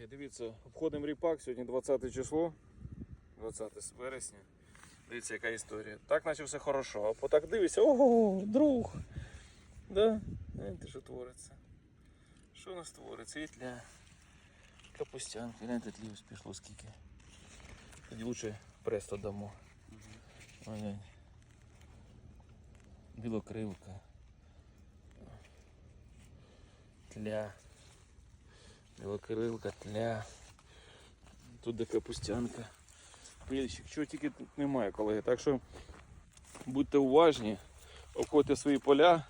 Колеги, дивіться, обходимо ріпак, сьогодні 20 число, 20 вересня. Дивіться, яка історія. Так наче все хорошо, а потак дивишся, ого, друг. Да? Гляньте, що твориться. Що у нас твориться? І тля. Капустянки, гляньте, тлівс пішло скільки. Тоді лучше престо дамо. Глянь. Білокривка. Тля. Білокрилка, тля. Тут де капустянка. Пильщик, чого тільки тут немає, колеги. Так що будьте уважні, обходьте свої поля,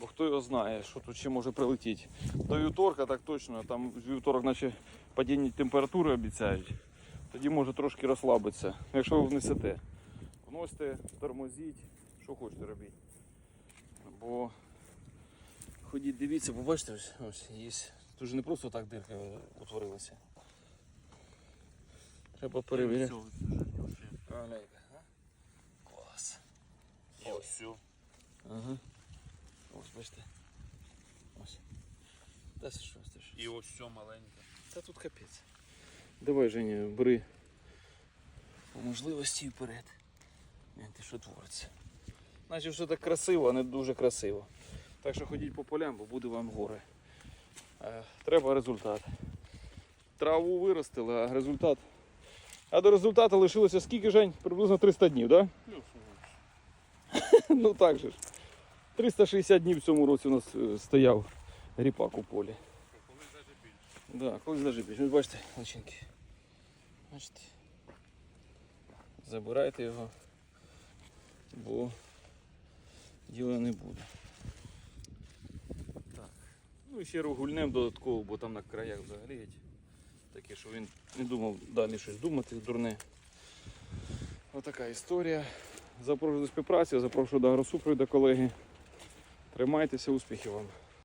бо хто його знає, що тут ще може прилетіти. До вівторка так точно, там вівторок наче падіння температури обіцяють. Тоді може трошки розслабитися, якщо ви внесете. Вносьте, тормозіть, що хочете робити. Бо ходіть, дивіться, побачите, ось, ось є. Тут же не просто так дирка утворилася. Треба перевіряти. Маленька, а? Клас. І ось все. Ага. Ось, бачите. Ось. Та що, це що? І ось все маленьке. Та тут капець. Давай, Женя, бери по можливості вперед. Гляньте, що твориться. Наче все так красиво, а не дуже красиво. Так що ходіть по полям, бо буде вам горе. Е, Треба результат. Траву виростили, а результат. А до результату лишилося скільки Жень? Приблизно 300 днів, так? Да? ну так же ж. 360 днів в цьому році у нас е, стояв ріпак у полі. Колись навіть більше. Да, колись даже більше. Ось бачите, личинки. Бачите. Забирайте його, бо діла не буде. Ну і ще ругульнем додатково, бо там на краях взагалі таке, що він не думав далі щось думати, дурне. Отака історія. Запрошую до співпраці, запрошую до агросупроводу, колеги. Тримайтеся, успіхів вам.